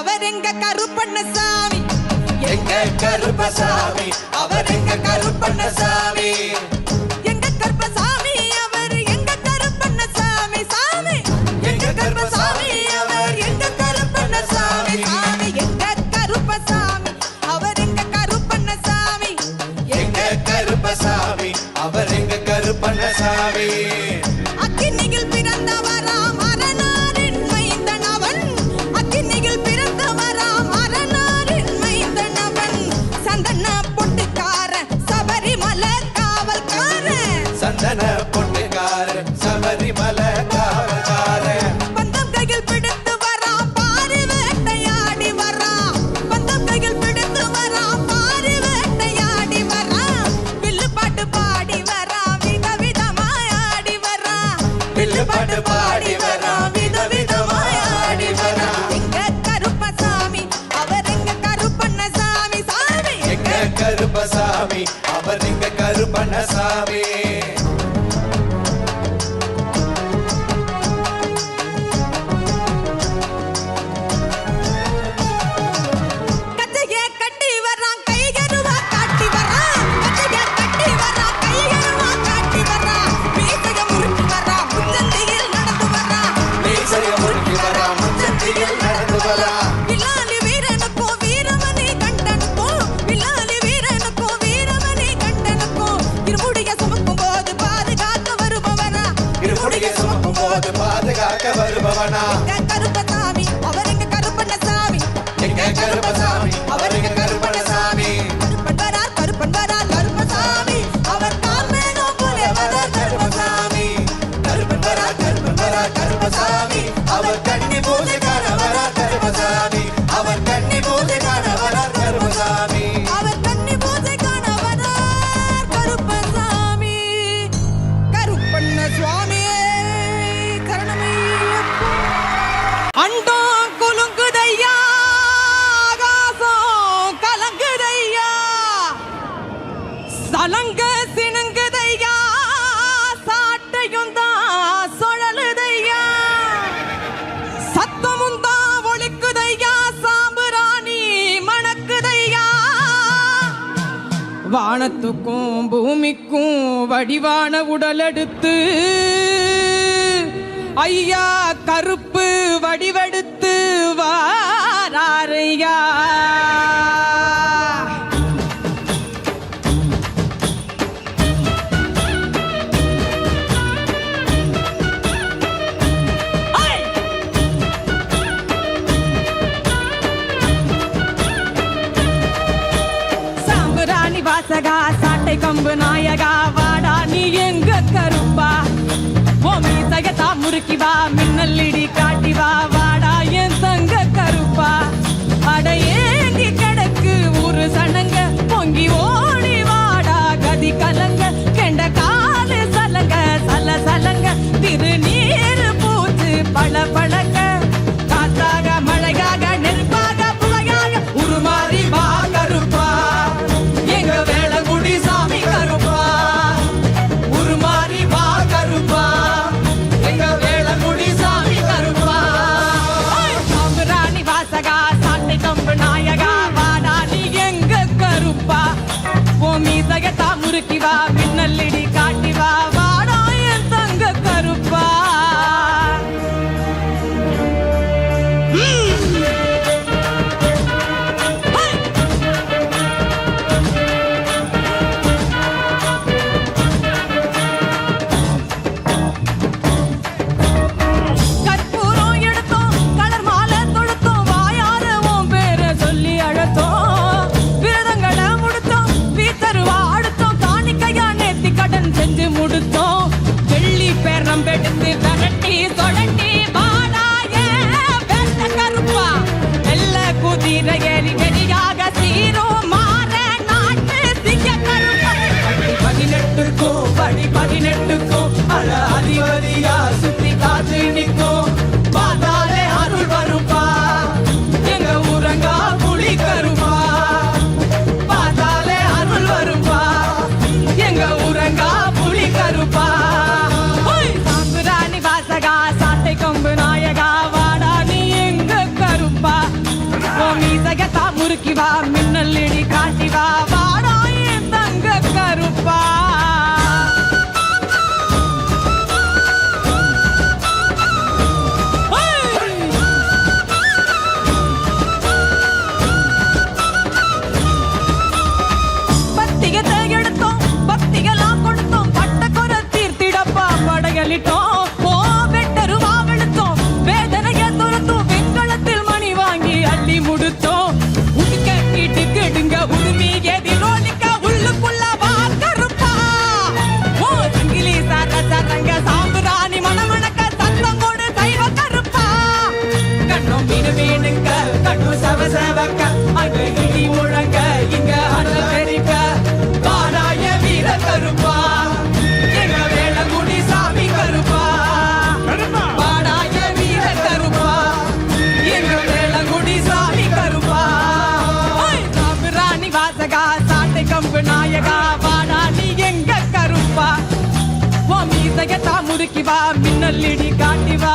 அவர் எங்க கருப்பண்ண சாமி எங்க கருப்பசாமி அவர் எங்க கருப்பண்ண சாமி பாட்டு பாடி அது பாதுகாக்க வருபவனா? கருப்பசாமி அவர் எங்க கருப்பண்ண சாமி எங்க கருப்பசாமி அவர் எங்க கருப்பண்ண சாமி கருப்பசாமி. அவர் கண்ணி பூஜை வானத்துக்கும் பூமிக்கும் வடிவான உடலெடுத்து ஐயா கருப்பு வடிவெடுத்து வாரையா கம்பு நாயகா வாடா நீ எங்க கருப்பா ஓ மீசகத்தா முறுக்கிவா மின்னல் இடி காட்டிவா பதினெட்டுக்கும் படி பதினெட்டுக்கும் பல அதிபதியா சுத்தி காத்து நிற்கும். பார்த்தாலே அருள் வரும்பா எங்க ஊரங்கா புலி கரும்பா. பார்த்தாலே அருள் வரும்பா எங்க ஊரங்கா புலி கருப்பா ராணி வாசகா சாட்டை கொம்பு நாயகா வாடா நீ எங்க கருப்பா மீசகத்தா முறுக்கிவா வேகத்தா முறுக்கி வா மின்னல் இடி காட்டி வா